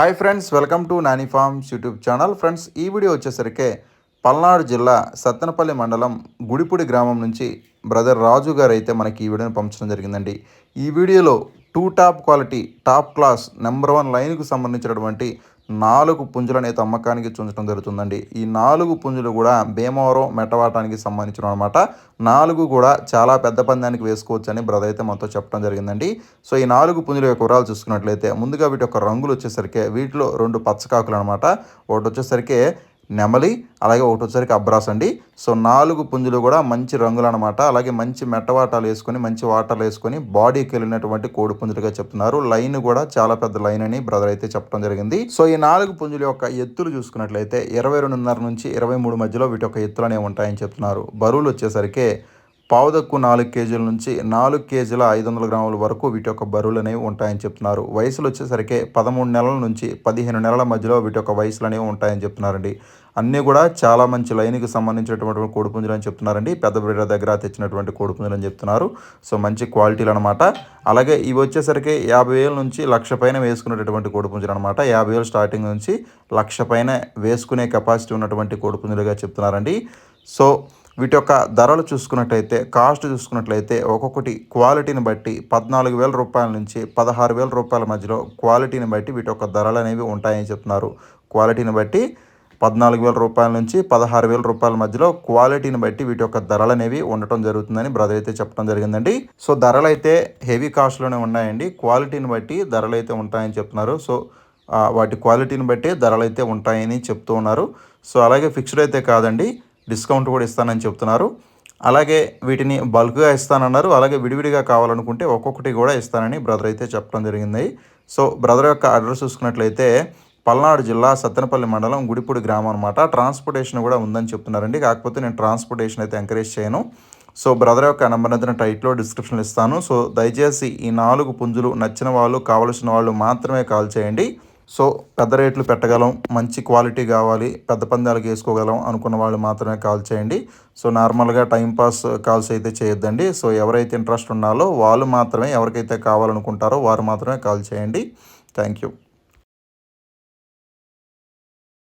Hi friends welcome to Nani Farms YouTube channel friends ఈ video వచ్చేసరికి పల్నాడు జిల్లా సత్తెనపల్లి మండలం గుడిపూడి గ్రామం నుంచి బ్రదర్ రాజు గారు అయితే మనకి ఈ వీడియోని పంపించడం జరిగిందండి. ఈ వీడియోలో two top quality top class number one లైన్కు సంబంధించినటువంటి నాలుగు పుంజులను అయితే అమ్మకానికి చూంచడం జరుగుతుందండి. ఈ నాలుగు పుంజులు కూడా భీమవరం మెటవాటానికి సంబంధించిన అనమాట నాలుగు కూడా చాలా పెద్ద పందానికి వేసుకోవచ్చు అని బ్రదర్ అయితే మనతో చెప్పడం జరిగిందండి. సో ఈ నాలుగు పుంజుల యొక్క వివరాలు చూసుకున్నట్లయితే ముందుగా వీటి యొక్క రంగులు వచ్చేసరికి వీటిలో రెండు పచ్చకాకులు అనమాట ఒకటి వచ్చేసరికి నెమలి అలాగే ఒకటి వచ్చేసరికి అబ్రాస్ అండి. సో నాలుగు పుంజులు కూడా మంచి రంగులు అనమాట అలాగే మంచి మెట్టవాటాలు వేసుకొని మంచి వాటర్లు వేసుకొని బాడీకి వెళ్ళినటువంటి కోడి పుంజులుగా చెప్తున్నారు. లైన్ కూడా చాలా పెద్ద లైన్ అని బ్రదర్ అయితే చెప్పడం జరిగింది. సో ఈ నాలుగు పుంజుల యొక్క ఎత్తులు చూసుకున్నట్లయితే ఇరవై రెండున్నర నుంచి ఇరవై మూడు మధ్యలో వీటి యొక్క ఎత్తులు అనేవి ఉంటాయని చెప్తున్నారు. బరువులు వచ్చేసరికి పావుదక్కు నాలుగు కేజీల నుంచి నాలుగు కేజీల ఐదు వందల గ్రాముల వరకు వీటి యొక్క బరువులు అనేవి ఉంటాయని చెప్తున్నారు. వయసులు వచ్చేసరికి పదమూడు నెలల నుంచి పదిహేను నెలల మధ్యలో వీటి యొక్క వయసులు అనేవి ఉంటాయని చెప్తున్నారండి. అన్నీ కూడా చాలా మంచి లైన్కి సంబంధించినటువంటి కోడిపుంజులు అని చెప్తున్నారండి. పెద్ద బ్రీడర్ దగ్గర తెచ్చినటువంటి కోడిపుంజులు అని చెప్తున్నారు. సో మంచి క్వాలిటీలు అనమాట అలాగే ఇవి వచ్చేసరికి యాభై వేల నుంచి లక్ష పైన వేసుకునేటటువంటి కోడిపుంజులు అనమాట యాభై వేలు స్టార్టింగ్ నుంచి లక్ష పైన వేసుకునే కెపాసిటీ ఉన్నటువంటి కోడిపుంజులుగా చెప్తున్నారండి. సో వీటి యొక్క ధరలు చూసుకున్నట్లయితే కాస్ట్ చూసుకున్నట్లయితే ఒక్కొక్కటి క్వాలిటీని బట్టి పద్నాలుగు వేల రూపాయల నుంచి పదహారు వేల రూపాయల మధ్యలో క్వాలిటీని బట్టి వీటి యొక్క ధరలు అనేవి ఉంటాయని చెప్తున్నారు. క్వాలిటీని బట్టి పద్నాలుగు వేల రూపాయల నుంచి పదహారు వేల రూపాయల మధ్యలో క్వాలిటీని బట్టి వీటి యొక్క ధరలు అనేవి ఉండటం జరుగుతుందని బ్రదర్ అయితే చెప్పడం జరిగిందండి. సో ధరలు అయితే హెవీ కాస్ట్లోనే ఉన్నాయండి. క్వాలిటీని బట్టి ధరలు అయితే ఉంటాయని చెప్తున్నారు. సో వాటి క్వాలిటీని బట్టి ధరలు అయితే ఉంటాయని చెప్తూ ఉన్నారు. సో అలాగే ఫిక్స్డ్ అయితే కాదండి. డిస్కౌంట్ కూడా ఇస్తానని చెప్తున్నారు. అలాగే వీటిని బల్క్గా ఇస్తానన్నారు. అలాగే విడివిడిగా కావాలనుకుంటే ఒక్కొక్కటి కూడా ఇస్తానని బ్రదర్ అయితే చెప్పడం జరిగింది. సో బ్రదర్ యొక్క అడ్రస్ చూసుకున్నట్లయితే పల్నాడు జిల్లా సత్తెనపల్లి మండలం గుడిపూడి గ్రామం అనమాట ట్రాన్స్పోర్టేషన్ కూడా ఉందని చెప్తున్నారండి. కాకపోతే నేను ట్రాన్స్పోర్టేషన్ అయితే ఎంకరేజ్ చేయను. సో బ్రదర్ యొక్క నెంబర్ అయితే టైట్లో డిస్క్రిప్షన్లో ఇస్తాను. సో దయచేసి ఈ నాలుగు పుంజులు నచ్చిన వాళ్ళు కావలసిన వాళ్ళు మాత్రమే కాల్ చేయండి. సో పెద్ద రేట్లు పెట్టగలం మంచి క్వాలిటీ కావాలి పెద్ద పందాలకు వేసుకోగలం అనుకున్న వాళ్ళు మాత్రమే కాల్ చేయండి. సో నార్మల్గా టైంపాస్ కాల్స్ అయితే చేయొద్దండి. సో ఎవరైతే ఇంట్రెస్ట్ ఉన్నాలో వాళ్ళు మాత్రమే ఎవరికైతే కావాలనుకుంటారో వారు మాత్రమే కాల్ చేయండి. Thank you.